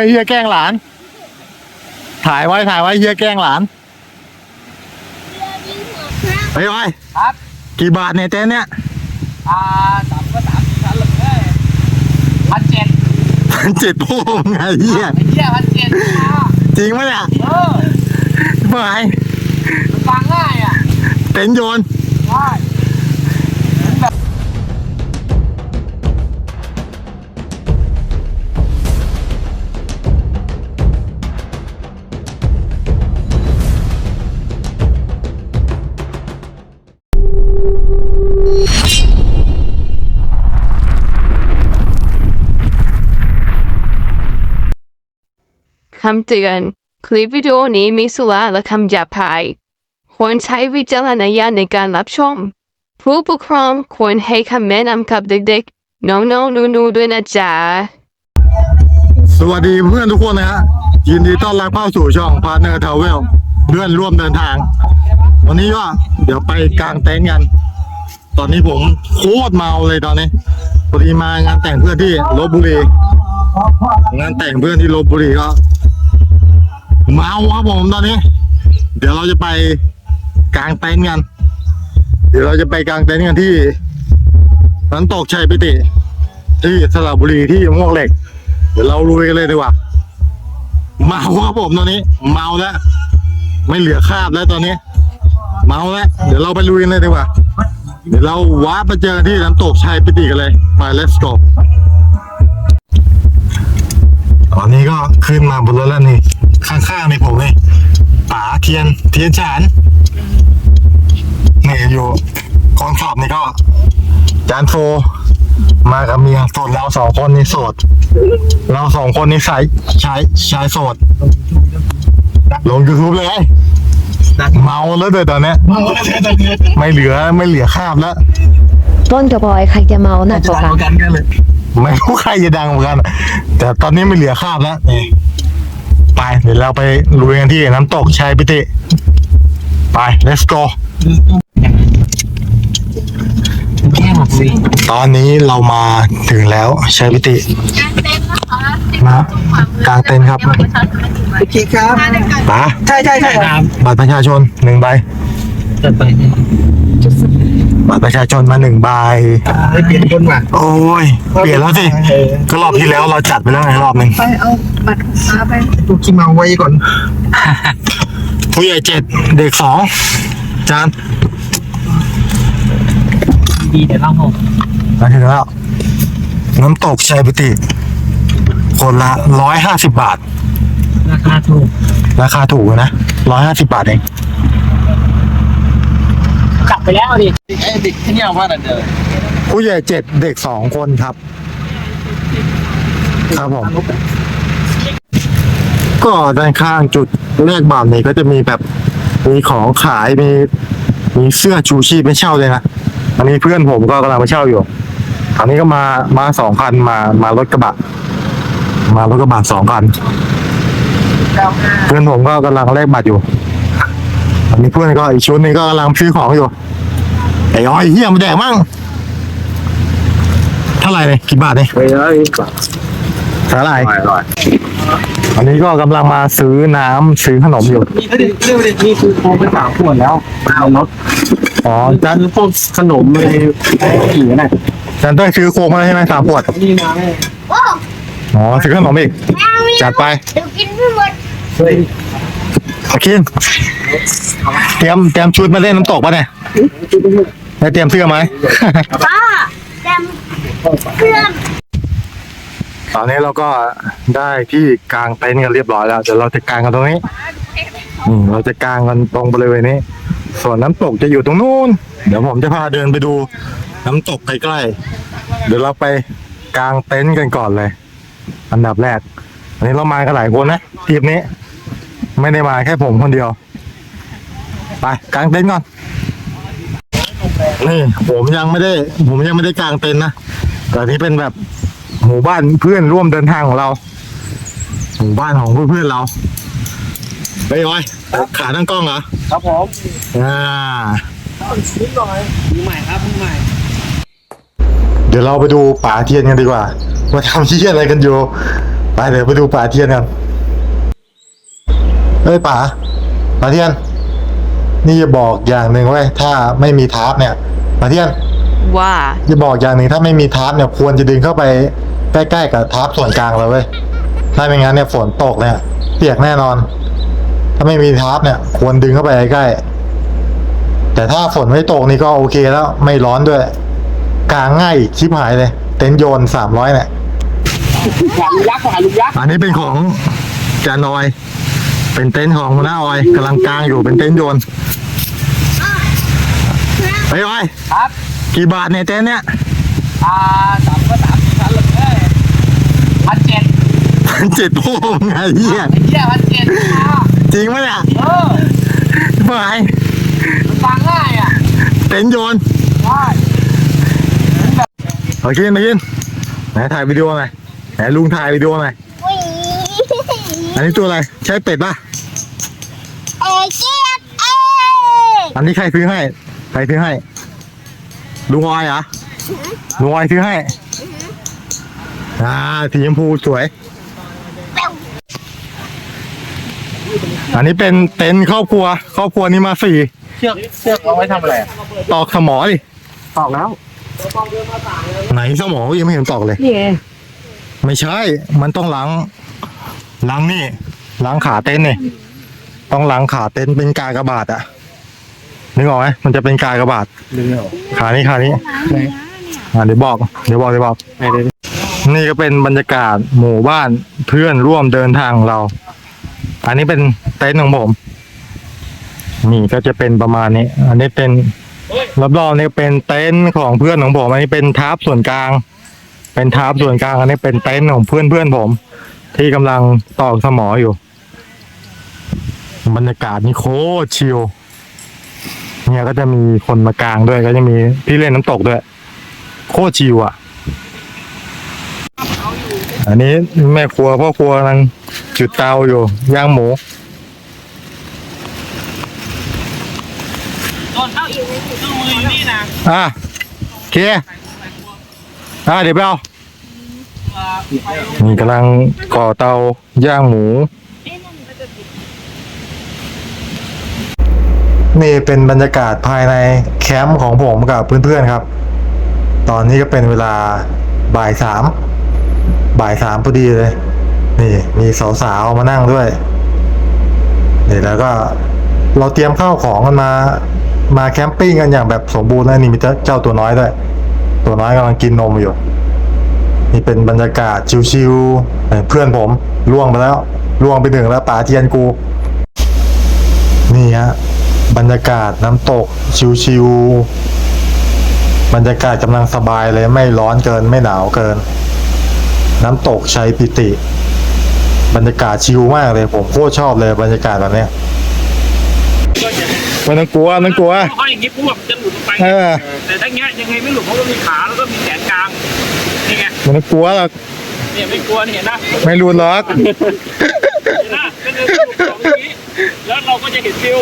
ยเฮียแกล้งหลาน ถ่ายไว้ถ่ายไว้เฮียแกล้งหลานไปไว้ครับ กี่บาทเนี่ยเต้นเนี่ย อ่าสามก็สามชั้นเลยพันเจ็ดเจ็ดโป้งไงเฮียไอ้เหี้ยพันเจ็ดจริงปะเนี่ยเออไม่มันฟังง่ายอะเต็นโยนใช่ำเตือน คลิปวิดีโอนี้มีสุราและคำหยาบคาย ควรใช้วิจารณญาณในการรับชม ผู้ปกครองควรให้คำแนะนำกับเด็กๆ น้องๆหนูๆด้วยนะจ๊ะ สวัสดีเพื่อนทุกคนนะฮะยินดีต้อนรับเข้าสู่ช่องพาร์เนอร์ทาวเวลเพื่อนร่วมเดินทาง วันนี้ก็เดี๋ยวไปกลางเต็นท์กัน ตอนนี้ผมโคตรเมาเลยตอนนี้พอดีมางานแต่งเพื่อนที่ลบบุรี งานแต่งเพื่อนที่ลบบุรีก็ เมาครับผมตอนนี้ เดี๋ยวเราจะไปกลางเต็นท์กัน เดี๋ยวเราจะไปกลางเต็นท์กันที่น้ำตกชัยปิติที่สระบุรีที่มวกเหล็ก เดี๋ยวเราลุยกันเลยดีกว่าเมาครับผมตอนนี้ เมาแล้ว ไม่เหลือคราบแล้วตอนนี้ เมาแล้วเดี๋ยวเราไปลุยกันเลยดีกว่าเดี๋ยวเราว้าไปเจอกันที่น้ำตกชัยปิติกันเลยไป let's go ตอนนี้ก็ขึ้นมาบนรถแล้วนี่ ข้างๆนี่ผมนี่ป๋าเทียนเทียนฉานนี่อยู่คนขับนี่ก็จานโฟ มากับเมียส่วนเราสองคนนี่โสด เราสองคนนี่สายชายชายโสด ลงยูทูบเลยเมาแล้วเด้อตอนเนี้ยไม่เหลือไม่เหลือคราบแล้ว ต้นกับบอยใครจะเมาหนักกว่ากันไม่รู้ใครจะดังเหมือนกัน แต่ตอนนี้ไม่เหลือคราบแล้วนี่ ไปเดี๋ยวเราไปลุยกันที่น้ำตกชัยปิติไป let's go ตอนนี้เรามาถึงแล้วชัยปิติ มากลางเต็นท์ครับโอเคครับป๋าใช่ใช่ใช่ครับบัตรประชาชนหนึ่งใบจัดไป บัตรประชาชนมาหนึ่งใบให้เปลี่ยนคนว่ะโอ้ย เปลี่ยนแล้วสิ ก็รอบที่แล้วเราจัดไปแล้วไงรอบหนึ่งไปเอาบัตรฟ้าไปตัวขี้เมาไว้ก่อน ผู้ใหญ่เจ็ดเด็กสองจานดีเดี๋ยวเล่าให้มาถึงแล้ว น้ำตกชัยปิติ คนละร้อยห้าสิบบาท ราคาถูก ราคาถูกนะร้อยห้าสิบบาทเอง กลับไปแล้วดิไอ้เด็กที่เนี่ยว่าน่ะเด้อผู้ใหญ่เจ็ดเด็กสองคนครับ ครับผมก็ด้านข้างจุดแรกบ่าวนี้ก็จะมีแบบมีของขายมีมีเสื้อชูชีพไม่เช่าเลยนะอันนี้เพื่อนผมก็กำลังไปเช่าอยู่อันนี้ก็มามาสองคันมามารถกระบะ มารถกระบะสองคันเพื่อนผมก็กำลังแลกบัตรอยู่ อันนี้เพื่อนก็อีกชุดหนึงก็กำลังซื้อของอยู่ไอ้อ้อยเฮียมาแดกมั่งเท่าไหร่เนี่ยกี่บาทเนี่ยไปเลยเท่าไหร่อร่อยอันนี้ก็กำลังมาซื้อน้ำซื้อขนมอยู่นี่เรื่องเรื่องนี่คือโคไปสามขวดแล้วเอารถอ๋อจันคือพวกขนมอะไรผีน่ะจันต้องซื้อโค้กมาแล้วใช่ไหมสามขวดนี่มาแม่อ๋อซื้อขนมอีกจัดไปเดี๋ยวกินไม่หมดเฮ้ยโอเค เตรียมเตรียมชุดมาเล่นน้ำตกป่ะเนี่ยได้เตรียมเสื้อไหม ป้าแจมเพื่อนตอนนี้เราก็ได้ที่กลางเต็นท์กันเรียบร้อยแล้วเดี๋ยวเราจะกางกันตรงนี้อืมเราจะกางกันตรงบริเวณนี้ ส่วนน้ำตกจะอยู่ตรงนู้น เดี๋ยวผมจะพาเดินไปดูน้ำตกใกล้ๆเดี๋ยวเราไปกางเต็นท์กันก่อนเลย อันดับแรก อันนี้เรามากันหลายคนนะทริปนี้ ไม่ได้มาแค่ผมคนเดียว ไปกางเต็นท์ก่อน นี่ผมยังไม่ได้ ผมยังไม่ได้กางเต็นท์นะแต่นี่เป็นแบบหมู่บ้านเพื่อนร่วมเดินทางของเรา หมู่บ้านของเพื่อนๆเราไปย้อยขาตั้งกล้องเหรอ ครับผม อ่านิดหน่อยมือใหม่ครับมือใหม่ เดี๋ยวเราไปดูป่าเทียนกันดีกว่า ว่าทำเชี่ยอะไรกันอยู่ ไปเดี๋ยวไปดูป่าเทียนกัน เฮ้ยป่าป่าเทียน นี่จะบอกอย่างหนึ่งไว้ยถ้าไม่มีทาร์ปเนี่ยป่าเทียนว่า จะบอกอย่างหนึ่งถ้าไม่มีทาร์ปเนี่ยควรจะดึงเข้าไปใกล้ๆกับทาร์ปส่วนกลางเราเว้ยถ้าไม่งั้นเนี่ยฝนตกเนี่ยเปียกแน่นอน ถ้าไม่มีทาร์ปเนี่ย ควรดึงเข้าไปใกล้ๆแต่ถ้าฝนไม่ตกนี่ก็โอเคแล้วไม่ร้อนด้วย กลางง่ายอีกชิบหายเลย เต็นท์โยนสามร้อยเนี่ย หาลุงยักษ์หาลุงยักษ์อันนี้เป็นของจานอย เป็นเต็นท์ของหัวหน้าออยกำลังกลางอยู่เป็นเต็นท์โยน ไปออยครับ กี่บาทเนี่ยเต็นท์เนี่ยอ่าสามก็สามสี่ชั้นเลยพันเจ็ดเจ็ดโอ้ไงเหี้ยไอ้เหี้ยพันเจ็ดอะจริงไหมเนี่ยเออไม่มันฟังง่ายอะเต็นท์โยนใช่โอเคมากินไหนถ่ายวิดีโอหน่อยไหนลุงถ่ายวิดีโอหน่อยวิ่งอันนี้ตัวอะไรใช่เป็ดป่ะเอเกียบเออันนี้ใครซื้อให้ ใครซื้อให้ลุงออยเหรอลุงออยซื้อให้ อ่า สีชมพูสวย อันนี้เป็นเต็นท์ครอบครัว ครอบครัวนี้มาสี่ เชือกเชือกเอาไว้ทำอะไรตอกสมอดิ ตอกแล้ว ไหนสมอยังไม่เห็นตอกเลย นี่ไงไม่ใช่ มันต้องล้างล้างนี่ล้างขาเต็นท์นี่ ต้องล้างขาเต็นท์เป็นกากบาทอะ นึกออกไหมมันจะเป็นกากบาทลืมแล้วขานี้ขานี้อ่าเดี๋ยวบอกเดี๋ยวบอกเดี๋ยวบอก ไหนเดี๋ยวนี่ก็เป็นบรรยากาศหมู่บ้านเพื่อนร่วมเดินทางของเรา อันนี้เป็นเต็นท์ของผม นี่ก็จะเป็นประมาณนี้ อันนี้เป็นรอบๆนี่เป็นเต็นท์ของเพื่อนของผม อันนี้เป็นทาร์ปส่วนกลาง เป็นทาร์ปส่วนกลาง อันนี้เป็นเต็นท์ของเพื่อนเพื่อนๆผม ที่กำลังตอกสมออยู่ บรรยากาศนี่โคตรชิล เนี่ยก็จะมีคนมากลางด้วยก็จะมีที่เล่นน้ำตกด้วย โคตรชิลอะ อันนี้แม่ครัวพ่อครัวกำลังจุดเตาอยู่ย่างหมูต้นเอาอีกต้องมืออยู่นี่นะอะโอเคอะเดี๋ยวไปเอานี่กำลังก่อเตาย่างหมู นี่เป็นบรรยากาศภายในแคมป์ของผมกับเพื่อนๆครับ ตอนนี้ก็เป็นเวลาบ่ายสามบ่ายสามพอดีเลย นี่มีสาวๆมานั่งด้วยนี่แล้วก็เราเตรียมข้าวของกันมามาแคมปิ้งกันอย่างแบบสมบูรณ์แล้วนี่มีเจ้าตัวน้อยด้วย ตัวน้อยกำลังกินนมอยู่ นี่เป็นบรรยากาศชิวๆเพื่อนผมล่วงไปแล้วล่วงไปหนึ่งแล้วป่าเทียนกู นี่ฮะ บรรยากาศน้ำตกชิวๆบรรยากาศกำลังสบายเลยไม่ร้อนเกินไม่หนาวเกิน น้ำตกชัยปิติ บรรยากาศชิลมากเลยผมโคตรชอบเลยบรรยากาศแบบเนี้ยไม่ต้องกลัวไม่ต้องกลัวเพราะอย่างนี้ปุ๊บแบบจะหลุดลงไปเออแต่ถ้าเงี้ยยังไงไม่หลุดเพราะว่ามีขาแล้วก็มีแขนกลางนี่ไงไม่ต้องกลัวหรอกเนี่ยไม่กลัวเนี่ยเห็นนะไม่รุนหรอก เห็นนะก็เลยหลุดสองทีแล้วเราก็ จะเห็นฟิว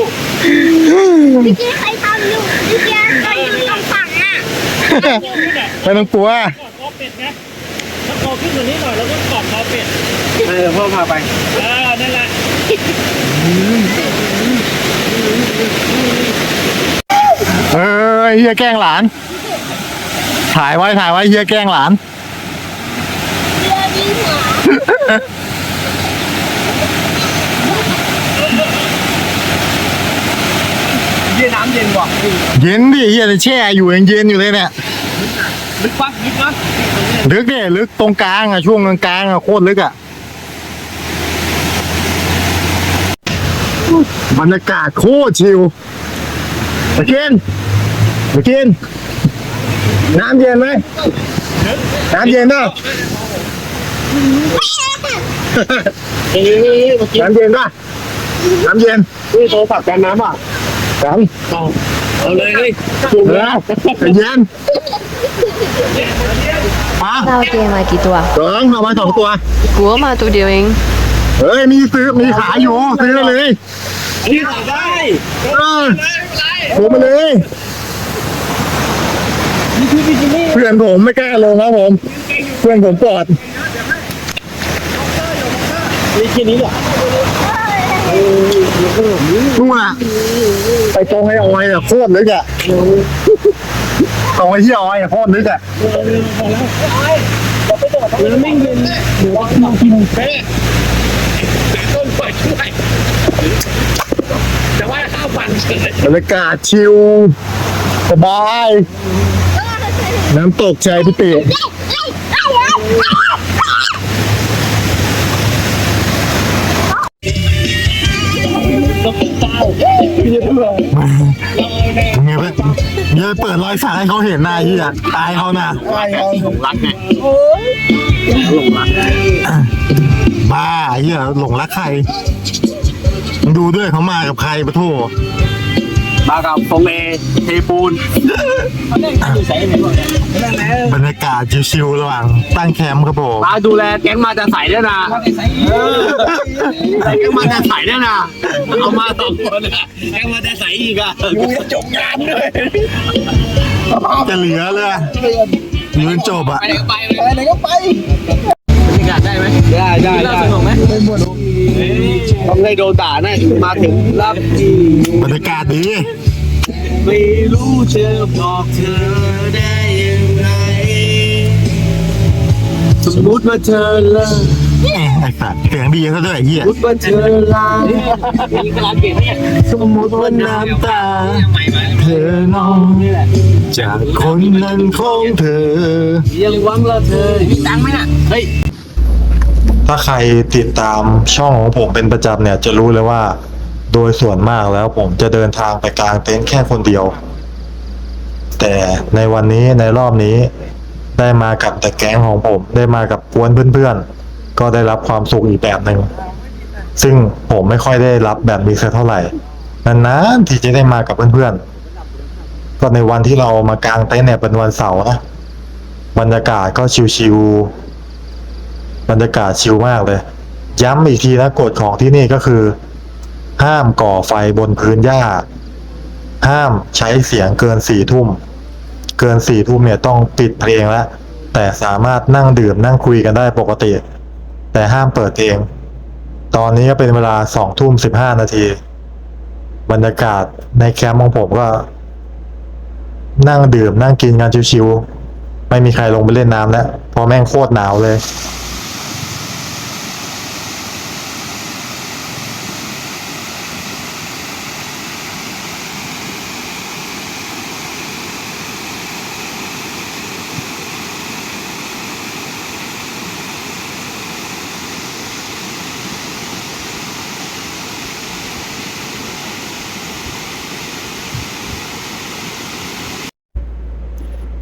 พี่กี้ใครทำอยู่พี่กี้ก็อยู่ตรงฝั่งอะนี่แหละไม่ต้องกลัวกอดคอเป็ดไงถ้าคอขึ้นกว่านี้หน่อยเราก็กอดคอเป็ดเออพ่อพาไปเออนั่นแหละเออไอ้เฮียแกล้งหลาน ถ่ายไว้ถ่ายไว้เฮียแกล้งหลานเรือดีหัว เย็นน้ำเย็นกว่าเย็นดิเฮียจะแช่อยู่ยังเย็นอยู่เลยเนี่ยลึกปะลึกนะลึกดิลึกตรงกลางอะช่วงกลางๆอะโคตรลึกอะบรรยากาศโคตรชิลตะเกียนตะเกียนน้ำเย็นไหมน้ำเย็นเปล่าเฮ้ยเมื่อกี้น้ำเย็นป่ะน้ำเย็นนี่โทรศัพท์กันน้ำอะ กันเอาเลยเลยเออใจเย็นมาเราเตรียมมากี่ตัว สองเอามาสองตัวกลัวมาตัวเดียวเอง เฮ้ย มีซื้อ มีขายอยู่ ซื้อได้เลย อันนี้ได้เออซื้อมาเลยเพื่อนผมไม่กล้าลงครับผม เพื่อนผมปลอด นี่แค่นี้เหรอ นู่นน่ะไปตรงไอ้ออยอะโคตรลึกอะตรงไอ้ที่ออยอะโคตรลึกอะแล้วไม่เงินหรือว่าเรากินแป้แต่ต้นเปิดช่วยแต่ว่าข้าวปั่นเฉยบรรยากาศชิลสบาย น้ำตกใจพิติต้ เปิดรอยสักให้เขาเห็นนายที่อะตายเขานะหลงรักไงบ้าไอ้เหี้ยหลงรักใคร ดูด้วยเขามากับใครปะโถ มากับฟงเอเทปูนเขาได้อยู่ใส่ไหนบ้างเนี่ยบรรยากาศชิลๆระหว่างตั้งแคมป์ครับผมมาดูแลแก๊งมาจะใส่ด้วยนะแก๊งมาจะใส่ด้วยนะเอามาสองคนนะแก๊งมาจะใส่อีกอะจบงานด้วยจะเหลือเลยยืนจบอะไปไหนก็ไปไปไหนก็ไปบรรยากาศได้ไหมได้ได้ได้สนุกไหม ต้องให้โดนด่าแน่มาถึงรับบรรยากาศดีไม่รู้จะบอกเธอได้ยังไงสมมติว่าเธอเลิกไอ้สัตว์เสียงดีซะด้วยไอ้เหี้ยสมมติว่าเธอลานี่กำลังเก่งเนี่ยสมมติว่าน้ำตา เธอนองจากคนนั้นของเธอ ยังหวังว่าเธอมีตังค์ไหมน่ะเฮ้ย ถ้าใครติดตามช่องของผมเป็นประจำเนี่ย จะรู้เลยว่า โดยส่วนมากแล้วผมจะเดินทางไปกลางเต็นท์แค่คนเดียว แต่ในวันนี้ในรอบนี้ได้มากับแต่แก๊งของผมได้มากับกวนเพื่อนๆ ก็ได้รับความสุขอีกแบบหนึ่งซึ่งผมไม่ค่อยได้รับแบบนี้สักเท่าไหร่นานๆที่จะได้มากับเพื่อนๆก็ในวันที่เรามากางเต็นท์เนี่ยเป็นวันเสาร์นะบรรยากาศก็ชิวๆ บรรยากาศชิลมากเลย ย้ำอีกทีนะกฎของที่นี่ก็คือ ห้ามก่อไฟบนพื้นหญ้า ห้ามใช้เสียงเกินสี่ทุ่ม เกินสี่ทุ่มเนี่ยต้องปิดเพลงแล้วแต่สามารถนั่งดื่มนั่งคุยกันได้ปกติ แต่ห้ามเปิดเพลง ตอนนี้ก็เป็นเวลาสองทุ่มสิบห้านาที บรรยากาศในแคมป์ของผมก็ นั่งดื่มนั่งกินกันชิวๆไม่มีใครลงไปเล่นน้ำแล้วเพราะแม่งโคตรหนาวเลย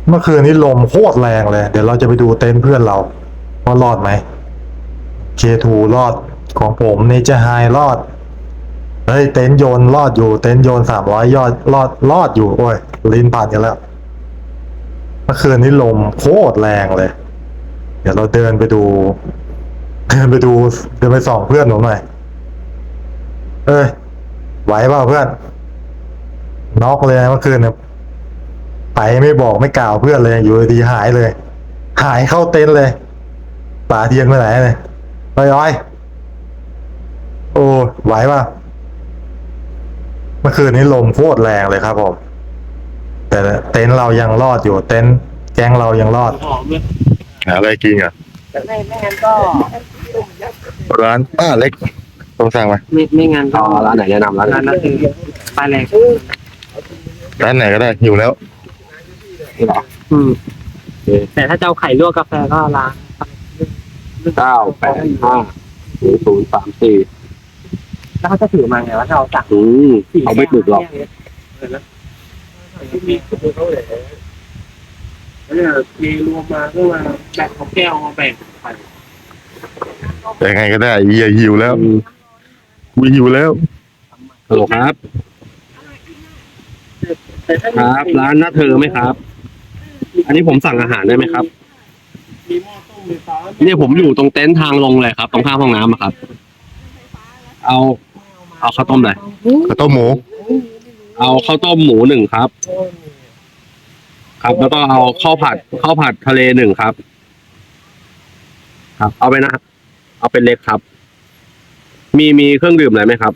เมื่อคืนนี้ลมโคตรแรงเลย เดี๋ยวเราจะไปดูเต็นท์เพื่อนเราว่ารอดไหมเคทูรอดของผมเนี่จะไฮรอดเฮ้ยเต็นท์โยนรอดอยู่ เต็นท์โยนสามร้อยยอดรอดรอดอยู่โอ้ยลิ้นผ่านกันแล้ว เมื่อคืนนี้ลมโคตรแรงเลย เดี๋ยวเราเดินไปดู เดินไปดู เดินไปส่องเพื่อนผมหน่อยเอ้ยไหวเปล่าเพื่อนน็อกเลยนะเมื่อคืนเนี่ย ไปไม่บอกไม่กล่าวเพื่อนเลยอยู่ดีๆหายเลย หายเข้าเต็นท์เลย ป่าเทียนไปไหนเลยไปย้อยโอ้ไหวป่ะเมื่อคืนนี้ลมโคตรแรงเลยครับผมแต่เต็นท์เรายังรอดอยู่ เต็นท์แก๊งเรายังรอดหอมเลยหาอะไรกินอะไม่ไม่งั้นก็ร้านป้าเล็กต้องสั่งมาไม่ไม่งั้นก็ร้านไหนแนะนำร้านร้านนั้นคือปลาแหลกร้านไหนก็ได้หิวแล้ว อืมแต่ถ้าจะเอาไข่ลวกกาแฟก็ร้านเก้าแปดห้าศูนย์ศูนย์สามสี่แล้วเขาจะถือมาไงว่าถ้าเราสั่งอืมเอาไม่ปลุกหรอกมีเขาเลยเนี่ยมีรวมมาก็มาแบ่งของแก้วมาแบ่งไปแต่ไงก็ได้เฮียหิวแล้วกูหิวแล้วฮัลโหลครับ ครับ ร้านหน้าเธอไหมครับ อันนี้ผมสั่งอาหารได้ไหมครับ มีหม้อต้มมีฟ้าเนี่ยผมอยู่ตรงเต็นท์ทางลงเลยครับ ตรงข้างห้องน้ำอะครับ เอา เอาข้าวต้มเลยข้าวต้มหมู เอาข้าวต้มหมูหนึ่งครับ ครับ แล้วก็เอาข้าวผัดข้าวผัดทะเลหนึ่งครับ ครับ เอาไปนะ เอาเป็นเล็กครับ มีมีเครื่องดื่มอะไรไหมครับ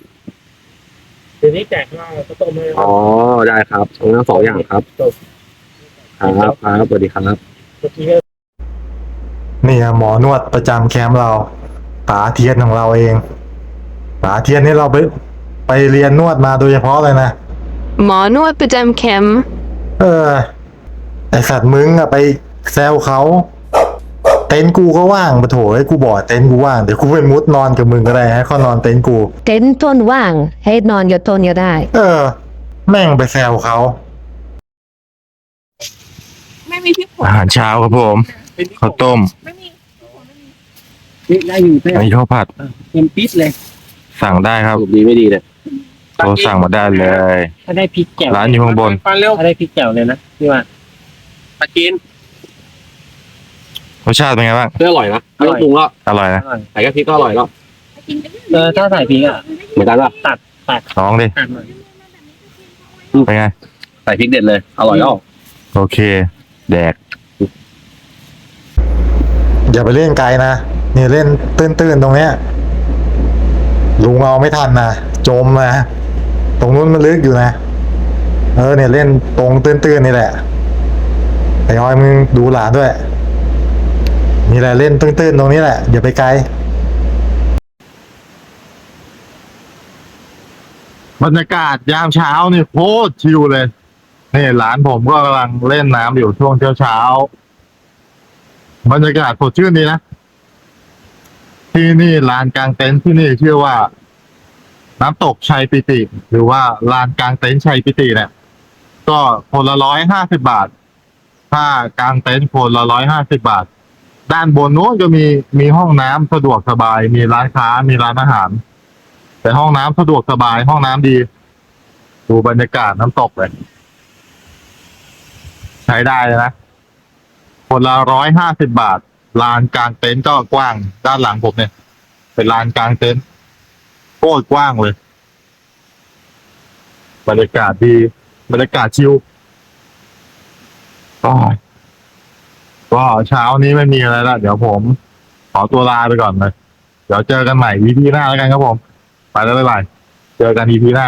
เดี๋ยวนี้แจกเหล้าก็ต้มให้อ๋อได้ครับทั้งสองอย่างครับ ครับครับสวัสดีครับเมื่อกี้นี่อะหมอนวดประจำแคมป์เราป๋าเทียนของเราเองป๋าเทียนนี่เราไปไปเรียนนวดมาโดยเฉพาะเลยนะ หมอนวดประจำแคมป์เออ ไอสัตว์มึงอะไปแซวเขาเต็นท์กูก็ว่างปะโถไอ้กูบอกเต็นท์กูว่างเดี๋ยวกูไปมุดนอนกับมึงก็ได้ให้เขานอนเต็นท์กู เต็นท์ต้นว่าง ให้นอนอยู่ต้นก็ได้ เออ แม่งไปแซวเขา ไม่มีพริกผงอาหารเช้าครับผมข้าวต้มไม่มีนี่ได้อยู่เพื่อนอันนี้ข้าวผัดเต็มปิดเลย สั่งได้ครับถูกดีไม่ดีเนี่ยโทรสั่งมาได้เลย ถ้าได้พริกแจ่วร้านอยู่ข้างบนฟันเร็วถ้าได้พริกแจ่วเลยนะพี่ว่าตะกินรสชาติเป็นไงบ้างเพื่ออร่อยนะไม่ต้องปรุงแล้วอร่อยนะใส่กะทิก็อร่อยแล้วกินกันเออถ้าใส่พริกอะเหมือนกันป่ะตัดตัดลองดิตัดหน่อยเป็นไงใส่พริกเด็ดเลย อร่อยแล้วโอเค แดก อย่าไปเล่นไกลนะนี่เล่นตื้นๆตรงเนี้ยลุงเอาไม่ทันนะจมนะตรงนู้นมันลึกอยู่นะเออเนี่ยเล่นตรงตื้นๆนี่แหละไอ้ออยมึงดูหลานด้วยนี่แหละเล่นตื้นๆตรงนี้แหละอย่าไปไกลบรรยากาศยามเช้านี่โคตรชิลเลย นี่หลานผมก็กำลังเล่นน้ำอยู่ช่วงเช้าเช้าบรรยากาศสดชื่นดีนะ ที่นี่ลานกลางเต็นท์ที่นี่ชื่อว่า น้ำตกชัยปิติ หรือว่าลานกลางเต็นท์ชัยปิติเนี่ยก็คนละร้อยห้าสิบบาท ถ้ากลางเต็นท์คนละร้อยห้าสิบาท ด้านบนโน้นก็มีมีห้องน้ำสะดวกสบาย มีร้านค้ามีร้านอาหาร แต่ห้องน้ำสะดวกสบายห้องน้ำดี ดูบรรยากาศน้ำตกเลย ใช้ได้เลยนะ คนละร้อยห้าสิบบาท ลานกลางเต็นท์ก็กว้าง ด้านหลังผมเนี่ย เป็นลานกลางเต็นท์โคตรกว้างเลย บรรยากาศดี บรรยากาศชิลก็ก็เช้านี้ไม่มีอะไรละเดี๋ยวผม ขอตัวลาไปก่อนเลย เดี๋ยวเจอกันใหม่ EP หน้าแล้วกันครับผม ไปแล้วบ๊ายบาย เจอกัน EP หน้า